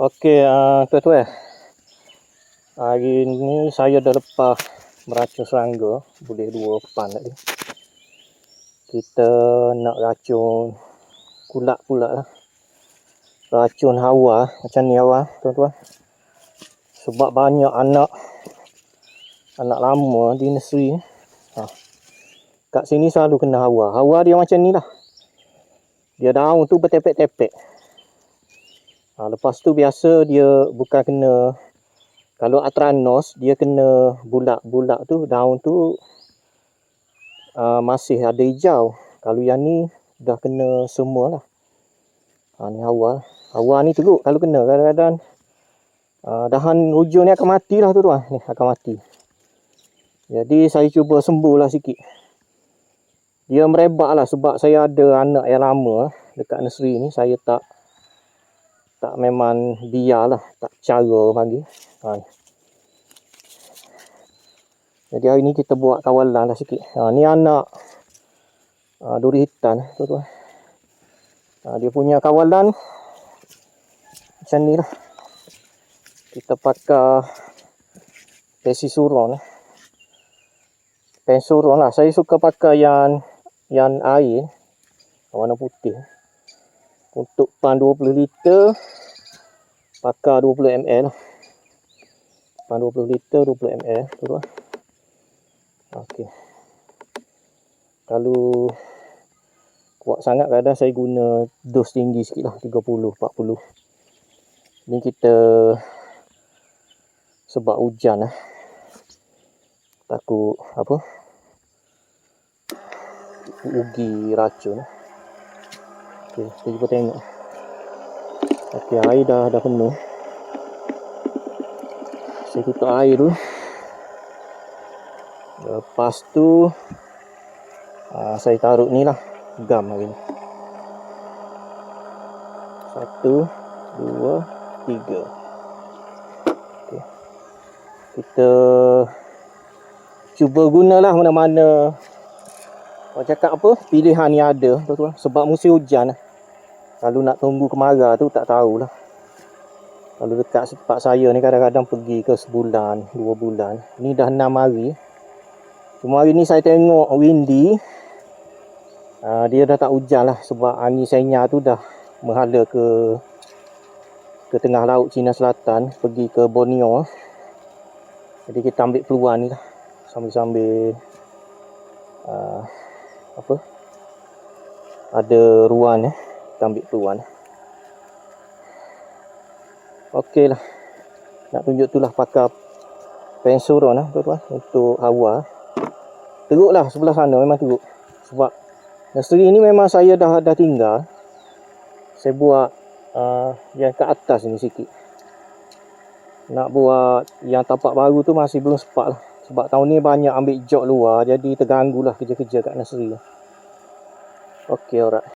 Okey, uh, tuan-tuan. Hari ni saya dah lepas meracun serangga. Boleh dua pan tadi. Kita nak racun kulak pula lah. Racun hawa. Macam ni hawa, tuan-tuan. Sebab banyak anak anak lama di nursery. Ha. Kat sini selalu kena hawa. Hawa dia macam ni lah. Dia daun tu bertepek-tepek. Ha, lepas tu biasa dia bukan kena kalau atranos dia kena bulak-bulak tu daun tu uh, masih ada hijau. Kalau yang ni dah kena semua lah. Ha, ni hawa. Hawa ni teruk kalau kena kadang-kadang uh, dahan hujung ni akan mati lah tu tuan. Ni akan mati. Jadi saya cuba sembuh lah sikit. Dia merebak lah sebab saya ada anak yang lama dekat nursery ni. Saya tak tak memang biarlah tak cara panggil ha. jadi hari ni kita buat kawalan lah sikit. Ha, ni anak ha, duri hitam tu tu ha, dia punya kawalan macam ni lah. Kita pakai pesi suron pensuron lah. Saya suka pakai yang yang air warna putih untuk pan 20 liter pakai 20 ml pan 20 liter 20 ml tu lah okey. Kalau kuat sangat kadang saya guna dos tinggi sikit lah 30 40 ni kita sebab hujan lah. Takut apa? Ugi racun lah Okey, kita cuba tengok. Okey, air dah dah penuh. Saya tutup air dulu. Lepas tu uh, saya taruh ni lah gam hari ni. Satu, dua, tiga. Okey. Kita cuba gunalah mana-mana Orang cakap apa? Pilihan yang ada tuan-tuan. Sebab musim hujan lah. Kalau nak tunggu kemarau tu tak tahulah. Kalau dekat tempat saya ni kadang-kadang pergi ke sebulan, dua bulan. Ni dah enam hari. Cuma hari ni saya tengok windy. Uh, dia dah tak hujan lah. Sebab angin senya tu dah menghala ke ke tengah laut Cina Selatan. Pergi ke Borneo. Jadi kita ambil peluang ni lah. Sambil-sambil... Uh, apa ada ruang eh kita ambil ruang okey lah. Nak tunjuk tu lah pakai pensuron lah tuan-tuan untuk hawa. Teruk lah sebelah sana memang teruk. Sebab nursery ni memang saya dah dah tinggal. Saya buat uh, yang kat atas ni sikit. Nak buat yang tapak baru tu masih belum sepak lah. Sebab tahun ni banyak ambil job luar jadi terganggu lah kerja-kerja kat nursery. Okay, alright.